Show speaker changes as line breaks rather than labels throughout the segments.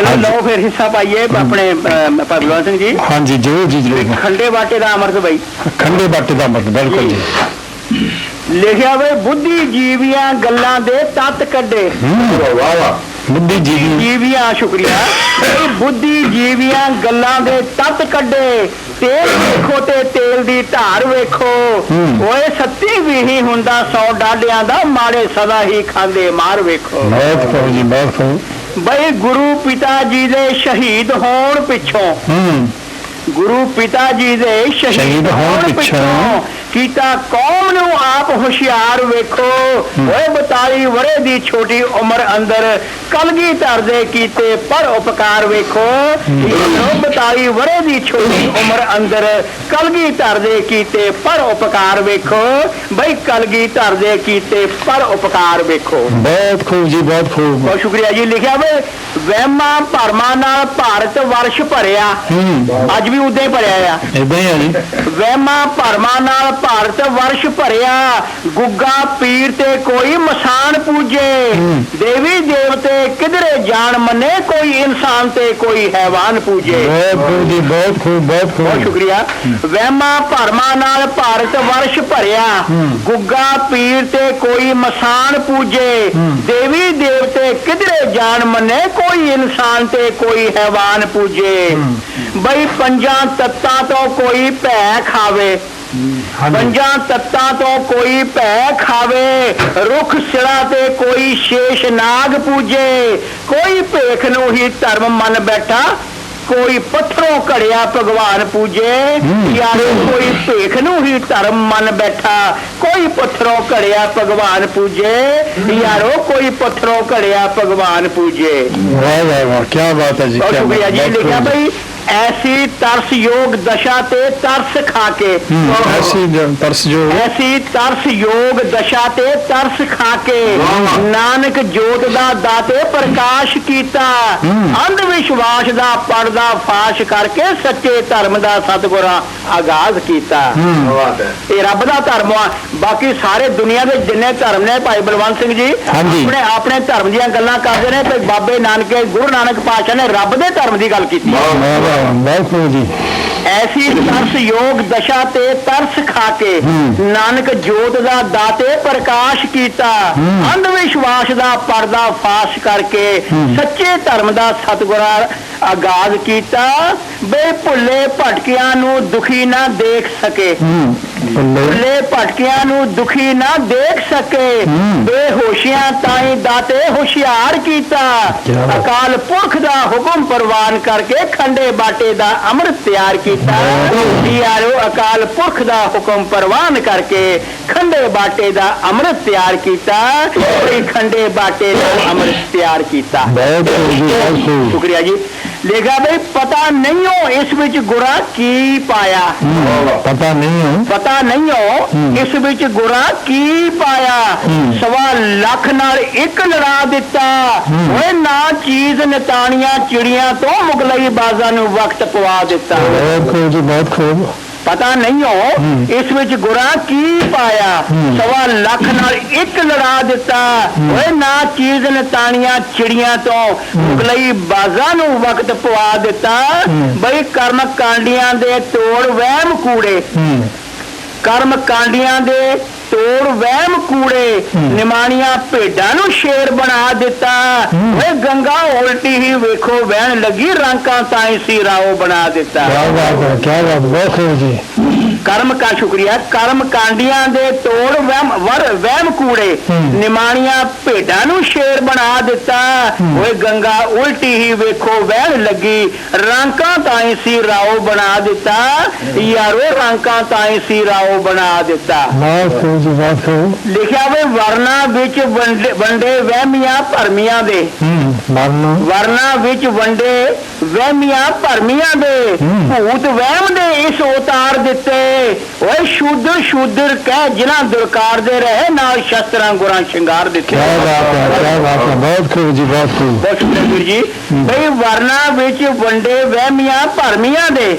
ਚਲੋ ਲਓ ਫਿਰ ਹਿੱਸਾ ਪਾਈਏ ਆਪਣੇ ਭਗਵਾਨ ਸਿੰਘ ਜੀ।
ਹਾਂਜੀ ਜਰੂਰ ਜੀ ਜਰੂਰ।
ਖੰਡੇ ਬਾਟੇ ਦਾ ਅਮਰਤ ਬਈ।
ਖੰਡੇ ਬਾਟੇ ਦਾ ਮਤ ਬਿਲਕੁਲ ਜੀ।
ਲਿਖਿਆ ਵੇ ਬੁੱਧੀ ਜੀਵੀਆਂ ਗੱਲਾਂ ਦੇ ਤਤ ਕੱਢੇ।
ਵਾਹ ਵਾਹ ਬੁੱਧੀ ਜੀ
ਜੀਵੀਆਂ ਸ਼ੁਕਰੀਆ। ਬੁੱਧੀ ਜੀਵੀਆਂ ਗੱਲਾਂ ਦੇ ਤਤ ਕੱਢੇ। ਤੇਲ ਵੇਖੋ ਤੇ ਤੇਲ ਦੀ ਧਾਰ ਵੇਖੋ। ਓਏ ਸੱਤੀ ਵੀ ਹੀ ਹੁੰਦਾ ਸੌ ਡਾਡਿਆਂ ਦਾ ਮਾੜੇ ਸਦਾ ਹੀ ਖਾਂਦੇ ਮਾਰ ਵੇਖੋ।
ਬਹੁਤ ਕਹੋ ਜੀ ਬਹੁਤ।
ਬਈ ਗੁਰੂ ਪਿਤਾ ਜੀ ਦੇ ਸ਼ਹੀਦ ਹੋਣ ਪਿੱਛੋਂ।
ਹੂੰ।
ਗੁਰੂ ਪਿਤਾ ਜੀ ਦੇ ਸ਼ਹੀਦ
ਹੋਣ ਪਿੱਛੋਂ
ਕੀਤਾ ਕੌਮ ਨੂੰ ਆਪ ਹੁਸ਼ਿਆਰ ਵੇਖੋ। ਓਏ 42 ਵਰੇ ਦੀ ਛੋਟੀ ਉਮਰ ਅੰਦਰ ਕਲਗੀ ਧਰਦੇ ਕੀਤੇ ਪਰ ਉਪਕਾਰ ਵੇਖੋ। ਇਹ 42 ਵਰੇ ਦੀ ਛੋਟੀ ਉਮਰ ਅੰਦਰ ਕਲਗੀ ਧਰਦੇ ਕੀਤੇ ਪਰ ਉਪਕਾਰ ਵੇਖੋ। ਬਈ ਕਲਗੀ ਧਰਦੇ ਕੀਤੇ ਪਰ ਉਪਕਾਰ ਵੇਖੋ।
ਬਹੁਤ ਖੂਬ ਜੀ ਬਹੁਤ ਖੂਬ।
ਬਹੁਤ ਸ਼ੁਕਰੀਆ ਜੀ। ਲਿਖਿਆ ਵੇ ਵਹਿਮਾਂ ਭਰਮਾਂ ਨਾਲ ਭਾਰਤ ਵਰਸ਼ ਭਰਿਆ।
ਹੂੰ।
ਅੱਜ ਵੀ ਉਦਾਂ ਹੀ ਭਰਿਆ ਆ।
ਇਦਾਂ ਹੀ ਆ ਜੀ।
ਵਹਿਮਾਂ ਭਰਮਾਂ ਨਾਲ ਭਾਰਤ ਵਰਸ਼ ਭਰਿਆ। ਗੁੱਗਾ ਪੀਰ ਤੇ ਕੋਈ ਮਸਾਨ ਪੂਜੇ। ਦੇਵੀ ਦੇਵਤੇ ਕਿਧਰੇ ਜਾਣ ਮੰਨੇ ਕੋਈ ਇਨਸਾਨ ਤੇ ਕੋਈ ਹੈਵਾਨ ਪੂਜੇ।
ਬਹੁਤ ਜੀ ਬਹੁਤ ਖੂਬ ਬਹੁਤ
ਸ਼ੁਕਰੀਆ। ਵਹਿਮਾਂ ਭਰਮਾਂ ਨਾਲ ਭਾਰਤ ਵਰਸ਼ ਭਰਿਆ। ਗੁੱਗਾ ਪੀਰ ਤੇ ਕੋਈ ਮਸਾਨ ਪੂਜੇ। ਦੇਵੀ ਦੇਵਤੇ ਕਿਧਰੇ ਜਾਣ ਮੰਨੇ ਕੋਈ ਇਨਸਾਨ ਤੇ ਕੋਈ ਹੈਵਾਨ ਪੂਜੇ। ਬਈ ਪੰਜਾਂ ਤੱਤਾਂ ਤੋਂ ਕੋਈ ਭੈ ਖਾਵੇ। ਪੰਜਾਂ ਤੱਤਾਂ ਤੋਂ ਕੋਈ ਭੈ ਖਾਵੇ। ਰੁੱਖ ਸਿਰਾ ਤੇ ਕੋਈ ਸ਼ੇਸ਼ ਨਾਗ ਪੂਜੇ। ਕੋਈ ਭੇਖ ਨੂੰ ਹੀ ਧਰਮ ਮੰਨ ਬੈਠਾ। ਕੋਈ ਪੱਥਰੋਂ ਘੜਿਆ ਭਗਵਾਨ ਪੂਜੇ ਯਾਰੋ ਕੋਈ ਭੇਖ ਨੂੰ ਹੀ ਧਰਮ ਮੰਨ ਬੈਠਾ। ਕੋਈ ਪੱਥਰੋਂ ਘੜਿਆ ਭਗਵਾਨ ਪੂਜੇ ਯਾਰੋ ਕੋਈ ਪੱਥਰੋਂ ਘੜਿਆ ਭਗਵਾਨ ਪੂਜੇ।
ਵਾਹ ਵਾਹ ਵਾਹ ਕੀ ਬਾਤ ਹੈ ਜੀ ਕਿਆ ਬਾਤ,
ਸ਼ੁਕਰੀਆ ਜੀ ਲਿਖਿਆ। ਬਈ। ਐਸੀ ਤਰਸ ਯੋਗ ਦਸ਼ਾ ਤੇ ਤਰਸ ਖਾ ਕੇ।
ਐਸੀ ਜ- ਤਰਸ ਜੋ
ਐਸੀ ਤਰਸ ਯੋਗ ਦਸ਼ਾ ਤੇ ਤਰਸ ਖਾ ਕੇ। ਨਾਨਕ ਜੋਤ ਦਾ ਦਾਤੇ ਪ੍ਰਕਾਸ਼ ਕੀਤਾ। ਅੰਧ ਵਿਸ਼ਵਾਸ ਦਾ ਪਰਦਾ ਫਾਸ਼ ਕਰਕੇ ਸੱਚੇ ਧਰਮ ਦਾ ਸਤਿਗੁਰਾਂ ਆਗਾਜ਼ ਕੀਤਾ। ਇਹ ਰੱਬ ਦਾ ਧਰਮ ਆ। ਬਾਕੀ ਸਾਰੇ ਦੁਨੀਆ ਦੇ ਜਿੰਨੇ ਧਰਮ ਨੇ ਭਾਈ ਬਲਵੰਤ ਸਿੰਘ ਜੀ। ਆਪਣੇ ਆਪਣੇ ਧਰਮ ਦੀਆਂ ਗੱਲਾਂ ਕਰਦੇ ਨੇ ਤੇ ਬਾਬੇ ਨਾਨਕ ਗੁਰੂ ਨਾਨਕ ਪਾਤਸ਼ਾਹ ਨੇ ਰੱਬ ਦੇ ਧਰਮ ਦੀ ਗੱਲ ਕੀਤੀ।
ਵਾਹ ਵਾਹ ਵਾਹ, ਬਹੁਤ ਖੂਬ ਜੀ।
ਐਸੀ ਤਰਸ ਯੋਗ ਦਸ਼ਾ ਤੇ ਤਰਸ ਖਾ ਕੇ ਨਾਨਕ ਜੋਤ ਦਾ ਦਾਤੇ ਪ੍ਰਕਾਸ਼ ਕੀਤਾ ਅੰਧ ਵਿਸ਼ਵਾਸ ਦਾ ਪਰਦਾ ਫਾਸ਼ ਕਰਕੇ ਸੱਚੇ ਧਰਮ ਦਾ ਸਤਿਗੁਰਾਂ ਆਗਾਜ਼ ਕੀਤਾ ਬੇ ਭੁੱਲੇ ਭਟਕਿਆਂ ਨੂੰ ਦੁਖੀ ਨਾ ਦੇਖ ਸਕੇ।
ਬੱਲੇ।
ਭਟਕਿਆਂ ਨੂੰ ਦੁਖੀ ਨਾ ਦੇਖ ਸਕੇ। ਬੇਹੋਸ਼ੀਆਂ ਤਾਈ ਦਾਤੇ ਹੁਸ਼ਿਆਰ ਕੀਤਾ। ਅਕਾਲ ਪੁਰਖ ਦਾ ਹੁਕਮ ਪ੍ਰਵਾਨ ਕਰਕੇ ਖੰਡੇ ਬਾਟੇ ਦਾ ਅੰਮ੍ਰਿਤ ਤਿਆਰ ਕੀਤਾ। ਯਾਰੋ ਅਕਾਲ ਪੁਰਖ ਦਾ ਹੁਕਮ ਪ੍ਰਵਾਨ ਕਰਕੇ ਖੰਡੇ ਬਾਟੇ ਦਾ ਅੰਮ੍ਰਿਤ ਤਿਆਰ ਕੀਤਾ। ਇਹ ਖੰਡੇ ਬਾਟੇ ਦਾ ਅੰਮ੍ਰਿਤ ਤਿਆਰ ਕੀਤਾ।
ਬਹੁਤ
ਸ਼ੁਕਰੀਆ ਜੀ ਲੇਗਾ ਬਈ ਪਤਾ ਨਹੀਂ ਹੋ ਇਸ ਵਿੱਚ ਗੁਰਾ ਕੀ ਪਾਇਆ।
ਪਤਾ ਨਹੀਂ ਹੋ।
ਪਤਾ ਨਹੀਂ ਹੋ ਇਸ ਵਿੱਚ ਗੁਰਾ ਕੀ ਪਾਇਆ। ਸਵਾ ਲੱਖ ਨਾਲ ਇੱਕ ਲੜਾ ਦਿੱਤਾ। ਓਏ ਨਾ ਚੀਜ਼ ਨਤਾਣੀਆਂ ਚਿੜੀਆਂ ਤੋਂ ਮੁਗਲਈ ਬਾਜ਼ਾਂ ਨੂੰ ਵਕਤ ਪਵਾ ਦਿੱਤਾ।
ਬਹੁਤ ਖੂਬ ਜੀ ਬਹੁਤ ਖੂਬ।
ਪਤਾ ਨਹੀਂ ਹੋ ਇਸ ਵਿੱਚ ਗੁਰਾ ਕੀ ਪਾਇਆ? ਸਵਾ ਲੱਖ ਨਾਲ ਇੱਕ ਲੜਾ ਦਿੱਤਾ। ਓਏ ਨਾ ਚੀਜ਼ ਨਤਾਣੀਆਂ ਚਿੜੀਆਂ ਤੋਂ ਮੁਗਲਈ ਬਾਜ਼ਾਂ ਨੂੰ ਵਕਤ ਪਵਾ ਦਿੱਤਾ। ਬਈ ਕਰਮ ਕਾਂਡੀਆਂ ਦੇ ਤੋੜ ਵਹਿਮ ਕੂੜੇ। ਕਰਮ ਕਾਂਡੀਆਂ ਦੇ ਤੋੜ ਵਹਿਮ ਕੂੜੇ ਨਿਮਾਣੀਆਂ ਭੇਡਾਂ ਨੂੰ ਸ਼ੇਰ ਬਣਾ ਦਿੱਤਾ। ਓਏ ਗੰਗਾ ਉਲਟੀ ਹੀ ਵੇਖੋ ਵਹਿਣ ਲੱਗੀ ਰੰਕਾਂ ਤਾਈ ਸੀ ਰਾਓ ਬਣਾ ਦਿੱਤਾ।
ਕੀ ਬਾਤ ਹੈ ਕੀ ਬਾਤ ਬਹੁਤ ਖੂਬ ਜੀ।
ਕਰਮ ਕਾ ਸ਼ੁਕਰੀਆ। ਕਰਮ ਕਾਂਡੀਆਂ ਦੇ ਤੋੜ ਵਹਿਮ ਵਰ ਵਹਿਮ ਕੂੜੇ। ਨਿਮਾਣੀਆਂ ਭੇਡਾਂ ਨੂੰ ਸ਼ੇਰ ਬਣਾ ਦਿੱਤਾ। ਓਏ ਗੰਗਾ ਉਲਟੀ ਹੀ ਵੇਖੋ ਵਹਿਣ ਲੱਗੀ। ਰੰਕਾਂ ਤਾਈ ਸੀ ਰਾਓ ਬਣਾ ਦਿੱਤਾ। ਯਾਰੋ ਰੰਕਾਂ ਤਾਈ ਸੀ ਰਾਓ ਬਣਾ ਦਿੱਤਾ। ਲਿਖਿਆ ਵੇ ਵਰਨਾ ਵਿੱਚ ਵੰਡੇ ਵਹਿਮੀਆਂ ਭਰਮੀਆਂ ਦੇ। ਵਰਨਾ। ਵਿੱਚ ਵੰਡੇ ਵਹਿਮੀਆਂ ਭਰਮੀਆਂ ਦੇ। ਭੂਤ ਵਹਿਮ ਦੇ ਇਸ ਉਤਾਰ ਦਿੱਤੇ। ਓਏ ਸ਼ੂਦਰ ਸ਼ੂਦਰ ਕਹਿ ਜਿਨ੍ਹਾਂ ਦੁਰਕਾਰ ਦੇ ਰਹੇ ਨਾਲ ਸ਼ਸਤਰਾਂ ਗੁਰਾਂ ਸ਼ਿੰਗਾਰ ਦਿੱਤੇ।
ਕੀ ਬਾਤ ਹੈ ਕੀ ਬਾਤ ਹੈ ਬਹੁਤ ਖੂਬ ਜੀ ਬਹੁਤ ਖੂਬ।
ਬਹੁਤ ਵੀਰ ਜੀ। ਬਈ ਵਰਨਾ ਵਿੱਚ ਵੰਡੇ ਵਹਿਮੀਆਂ ਭਰਮੀਆਂ ਦੇ।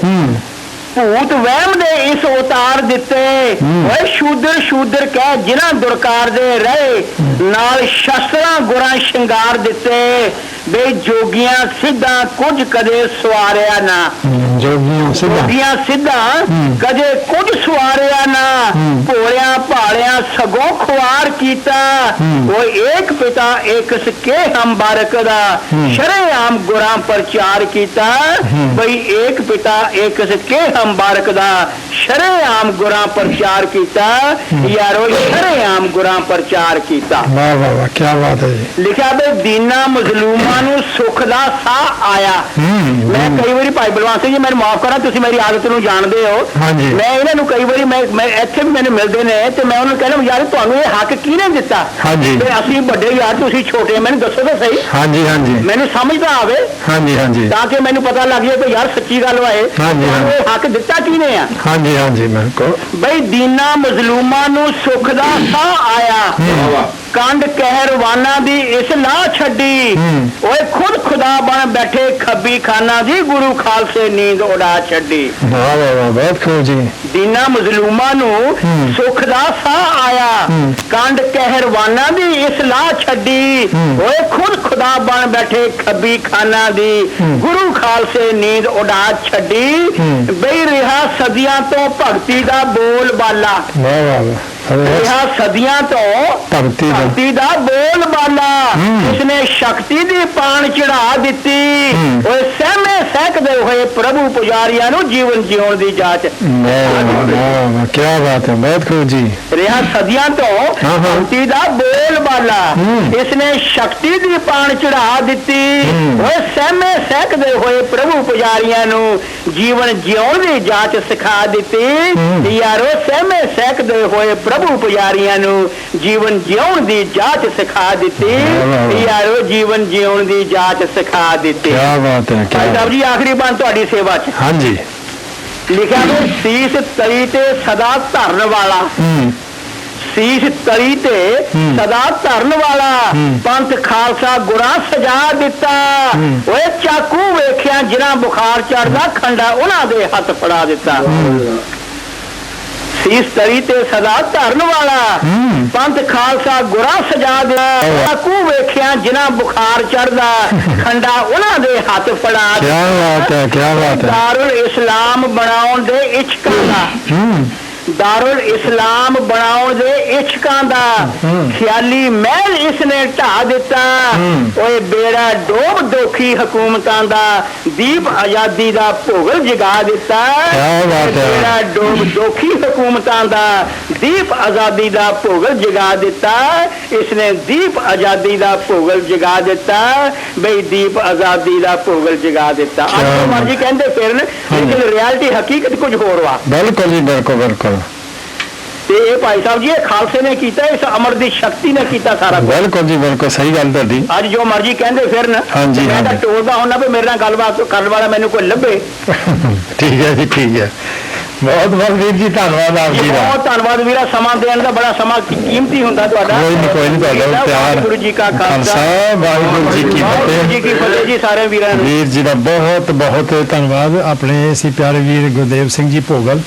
ਭੂਤ ਵਹਿਮ ਦੇ ਇਸ ਉਤਾਰ ਦਿੱਤੇ। ਓਏ ਸ਼ੂਦਰ ਸ਼ੂਦਰ ਕਹਿ ਜਿਨ੍ਹਾਂ ਦੁਰਕਾਰ ਦੇ ਰਹੇ ਨਾਲ ਸ਼ਸਤਰਾਂ ਗੁਰਾਂ ਸ਼ਿੰਗਾਰ ਦਿੱਤੇ। ਬੇ ਜੋਗੀਆਂ ਸਿੱਧਾ ਕੁਝ ਕਦੇ ਸਵਾਰਿਆ ਨਾ।
ਜੋਗੀਆਂ ਸਿੱਧਾ।
ਜੋਗੀਆਂ ਸਿੱਧਾ ਕਦੇ ਕੁਝ ਸਵਾਰਿਆ ਨਾ। ਭੋਲਿਆਂ ਭਾਲਿਆਂ ਸਗੋਂ ਕੀਤਾ। ਓਏ ਏਕ ਪਿਤਾ ਏਕ ਸਕੇ ਹਮ ਬਾਰਕ ਦਾ। ਸ਼ਰੇਆਮ ਗੁਰਾਂ ਪ੍ਰਚਾਰ ਕੀਤਾ। ਬਈ ਏਕ ਪਿਤਾ ਏਕ ਸਕੇ ਹਮ ਬਾਰਕ ਦਾ। ਸ਼ਰੇਆਮ ਗੁਰਾਂ ਪ੍ਰਚਾਰ ਕੀਤਾ। ਯਾਰੋ ਸ਼ਰੇਆਮ ਗੁਰਾਂ ਪ੍ਰਚਾਰ ਕੀਤਾ।
ਵਾਹ ਵਾਹ ਵਾਹ ਕੀ ਬਾਤ ਹੈ ਜੀ।
ਲਿਖਿਆ ਬਈ ਦੀਨਾ ਮਜ਼ਲੂਮਾਂ ਨੂੰ ਸੁੱਖ ਦਾ ਸਾਹ ਆਇਆ। ਮੈਂ ਕਈ ਵਾਰੀ ਭਾਈ ਬਲਵੰਤ ਸਿੰਘ ਜੀ ਮੈਨੂੰ ਮਾਫ ਕਰਾਂ ਤੁਸੀਂ ਮੇਰੀ ਆਦਤ ਨੂੰ ਜਾਣਦੇ ਹੋ। ਮੈਂ ਇਹਨਾਂ ਨੂੰ ਕਈ ਵਾਰੀ ਮੈਂ ਮੈਂ ਇੱਥੇ ਵੀ ਮੈਨੂੰ ਮਿਲਦੇ ਨੇ ਤੇ ਮੈਂ ਉਹਨਾਂ ਨੂੰ ਕਹਿੰਦਾ ਯਾਰ ਤੁਹਾਨੂੰ ਇਹ ਹੱਕ ਕਿਹਨੇ ਦਿੱਤਾ। ਤੇ ਅਸੀਂ ਵੱਡੇ ਯਾਰ ਤੁਸੀਂ ਛੋਟੇ ਮੈਨੂੰ ਦੱਸੋ ਤਾਂ ਸਹੀ।
ਹਾਂਜੀ ਹਾਂਜੀ।
ਮੈਨੂੰ ਸਮਝ ਤਾਂ ਆਵੇ।
ਹਾਂਜੀ ਹਾਂਜੀ।
ਤਾਂ ਕਿ ਮੈਨੂੰ ਪਤਾ ਲੱਗ ਜਾਏ ਕਿ ਯਾਰ ਸੱਚੀ ਗੱਲ ਵਾਏ
ਹਾਂਜੀ, ਹਾਂਜੀ।
ਇਹ ਹੱਕ ਦਿੱਤਾ ਕਿਹਨੇ ਆ?
ਹਾਂਜੀ ਹਾਂਜੀ ਬਿਲਕੁਲ।
ਬਈ ਦੀਨਾ ਮਜ਼ਲੂਮਾਂ ਨੂੰ ਸੁੱਖ ਦਾ ਸਾਹ ਆਇਆ। ਕੰਡ ਕਹਿਰਵਾਨਾ ਦੀ ਇਸ ਲਾਹ ਛੱਡੀ। ਓਏ ਖੁਦ ਖੁਦਾ ਬਣ ਬੈਠੇ ਖੱਬੀ ਖਾਨਾ ਦੀ ਗੁਰੂ ਖਾਲਸੇ ਨੀਂਦ ਉਡਾ ਛੱਡੀ।
ਵਾਹ ਵਾਹ ਵਾਹ ਬਹੁਤ ਖੂਬ ਜੀ।
ਦੀਨਾ ਮਜ਼ਲੂਮਾਂ ਨੂੰ ਸੁੱਖ ਦਾ ਸਾਹ ਆਇਆ। ਕੰਡ ਕਹਿਰਵਾਨਾ ਦੀ ਇਸ ਲਾਹ ਛੱਡੀ। ਓਏ ਖੁਦ ਖੁਦਾ ਬਣ ਬੈਠੇ ਖੱਬੀ ਖਾਨਾ ਦੀ ਗੁਰੂ ਖਾਲਸੇ ਨੀਂਦ ਉਡਾ ਛੱਡੀ। ਬਈ ਰਿਹਾ ਸਦੀਆਂ ਤੋਂ ਭਗਤੀ ਦਾ ਬੋਲ ਬਾਲਾ।
ਵਾਹ ਵਾਹ।
ਰਿਹਾ ਸਦੀਆਂ ਤੋਂ
ਭਗਤੀ ਦਾ।
ਭਗਤੀ ਦਾ ਬੋਲ ਬਾਲਾ ਉਸਨੇ ਸ਼ਕਤੀ ਦੀ ਪਾਣ ਚੜਾ ਦਿੱਤੀ। ਓਏ ਸਹਿਮੇ ਸਹਿਕਦੇ ਹੋਏ ਪ੍ਰਭੂ ਪੁਜਾਰੀਆਂ ਨੂੰ ਜੀਵਨ ਜਿਉਣ ਦੀ ਜਾਚ।
ਵਾਹ ਕੀ ਬਾਤ ਹੈ ਬਹੁਤ ਖੂਬ ਜੀ।
ਰਿਹਾ ਸਦੀਆਂ ਤੋਂ। ਭਗਤੀ ਦਾ ਬੋਲ ਬਾਲਾ ਇਸਨੇ ਸ਼ਕਤੀ ਦੀ ਪਾਣ ਚੜਾ ਦਿੱਤੀ। ਓਏ ਸਹਿਮੇ ਸਹਿਕਦੇ ਹੋਏ ਪ੍ਰਭੂ ਪੁਜਾਰੀਆਂ ਨੂੰ ਜੀਵਨ ਜਿਉਣ ਦੀ ਜਾਚ ਸਿਖਾ ਦਿੱਤੀ। ਯਾਰੋ ਸਹਿਮੇ ਸਹਿਕਦੇ ਹੋਏ ਪ੍ਰਭੂ ਪੁਜਾਰੀਆਂ ਨੂੰ ਜੀਵਨ ਜਿਉਣ ਦੀ ਜਾਚ ਸਿਖਾ ਦਿੱਤੀ।
ਵਾਹ।
ਯਾਰੋ ਜੀਵਨ ਜਿਉਣ ਦੀ ਜਾਚ ਸਿਖਾ ਦਿੱਤੀ।
ਕੀ ਬਾਤ ਹੈ ਕੀ
ਸਾਹਿਬ ਜੀ ਆਖਰੀ ਬਾਤ ਤੁਹਾਡੀ ਸੇਵਾ 'ਚ।
ਹਾਂਜੀ।
ਲਿਖਿਆ ਸੀਸ ਤਲੀ ਤੇ ਸਦਾ ਧਰਨ ਵਾਲਾ।
ਹੂੰ।
ਸੀਸ ਤਲੀ ਤੇ ਸਦਾ ਧਰਨ ਵਾਲਾ। ਪੰਥ ਖਾਲਸਾ ਗੁਰਾਂ ਸਜਾ ਦਿੱਤਾ। ਓਏ ਚਾਕੂ ਵੇਖਿਆ ਜਿਨ੍ਹਾਂ ਬੁਖਾਰ ਚੜਦਾ ਖੰਡਾ ਉਹਨਾਂ ਦੇ ਹੱਥ ਫੜਾ ਦਿੱਤਾ। ਸੀਸ ਤਲੀ ਤੇ ਸਦਾ ਧਰਨ ਵਾਲਾ। ਪੰਥ ਖਾਲਸਾ ਗੁਰਾਂ ਸਜਾ ਦਿੱਤਾ। ਚਾਕੂ ਵੇਖਿਆ ਜਿਨ੍ਹਾਂ ਬੁਖਾਰ ਚੜਦਾ ਖੰਡਾ ਉਹਨਾਂ ਦੇ ਹੱਥ ਫੜਾ
ਕੀ ਬਾਤ ਹੈ ਕੀ ਬਾਤ ਹੈ।
ਦਾਰੁਲ ਇਸਲਾਮ ਬਣਾਉਣ ਦੇ ਇਛਕਾਂ ਦਾ ਦਾਰੁਲ ਇਸਲਾਮ ਬਣਾਉਣ ਦੇ ਇਛਕਾਂ ਦਾ ਖਿਆਲੀ ਮਹਿਲ ਇਸਨੇ ਢਾ ਦਿੱਤਾ ਓਏ ਬੇੜਾ ਡੋਬ ਦੋਖੀ ਹਕੂਮਤਾਂ ਦਾ ਦੀਪ ਆਜ਼ਾਦੀ ਦਾ ਭੋਗਲ ਜਗਾ ਦਿੱਤਾ
ਬਾਤ ਹੈ।
ਬੇੜਾ ਡੋਬ ਦੋਖੀ ਹਕੂਮਤਾਂ ਦਾ ਦੀਪ ਆਜ਼ਾਦੀ ਦਾ ਭੋਗਲ ਜਗਾ ਦਿੱਤਾ ਇਸਨੇ ਦੀਪ ਆਜ਼ਾਦੀ ਦਾ ਭੋਗਲ ਜਗਾ ਦਿੱਤਾ ਬਈ ਦੀਪ ਆਜ਼ਾਦੀ ਦਾ ਭੋਗਲ ਜਗਾ ਦਿੱਤਾ ਅੱਜ ਮਰਜ਼ੀ ਕਹਿੰਦੇ ਫਿਰਨ ਲੇਕਿਨ ਰਿਐਲਿਟੀ ਹਕੀਕਤ ਕੁਝ ਹੋਰ ਵਾ
ਬਿਲਕੁਲ ਜੀ ਬਿਲਕੁਲ ਬਿਲਕੁਲ
ਤੇ ਇਹ ਭਾਈ ਸਾਹਿਬ ਜੀ ਇਹ ਖਾਲਸੇ ਨੇ ਕੀਤਾ ਇਸ ਅਮਰ ਦੀ ਸ਼ਕਤੀ ਨੇ ਕੀਤਾ ਸਾਰਾ ਕੁਝ
ਬਿਲਕੁਲ ਜੀ ਬਿਲਕੁਲ ਸਹੀ ਗੱਲ ਤੁਹਾਡੀ।
ਅੱਜ ਜੋ ਮਰਜ਼ੀ ਕਹਿੰਦੇ ਫਿਰਨ
ਹਾਂਜੀ,
ਮੈਂ ਤਾਂ
ਹਾਂਜੀ।
ਟੋਲਦਾ ਹੁੰਦਾ ਵੀ ਮੇਰੇ ਨਾਲ ਗੱਲਬਾਤ ਕਰਨ ਵਾਲਾ ਮੈਨੂੰ ਕੋਈ ਲੱਭੇ।
ਠੀਕ ਹੈ ਜੀ ਠੀਕ ਹੈ। ਬਹੁਤ ਬਹੁਤ ਵੀਰ ਜੀ ਧੰਨਵਾਦ ਆਪ
ਜੀ
ਜੀ ਦਾ।
ਬਹੁਤ ਧੰਨਵਾਦ ਵੀਰਾ ਸਮਾਂ ਦੇਣ ਦਾ ਬੜਾ ਸਮਾਂ ਕੀ- ਕੀਮਤੀ ਹੁੰਦਾ ਤੁਹਾਡਾ।
ਕੋਈ ਨਹੀਂ ਕੋਈ ਨਹੀਂ ਤੁਹਾਡਾ ਪਿਆਰ
ਵਾਹਿਗੁਰੂ ਜੀ ਕਾ ਖਾਲਸਾ
ਵਾਹਿਗੁਰੂ ਜੀ ਕੀ
ਵਾਹਿਗੁਰੂ ਜੀ
ਫਤਿਹ।
ਕੀ ਫਤਿਹ ਜੀ ਸਾਰੇ ਵੀਰਾਂ ਨੂੰ।
ਵੀਰ ਜੀ ਦਾ ਬਹੁਤ ਬਹੁਤ ਧੰਨਵਾਦ। ਆਪਣੇ ਸੀ ਪਿਆਰੇ ਵੀਰ ਗੁਰਦੇਵ ਸਿੰਘ ਜੀ ਭੋਗਲ।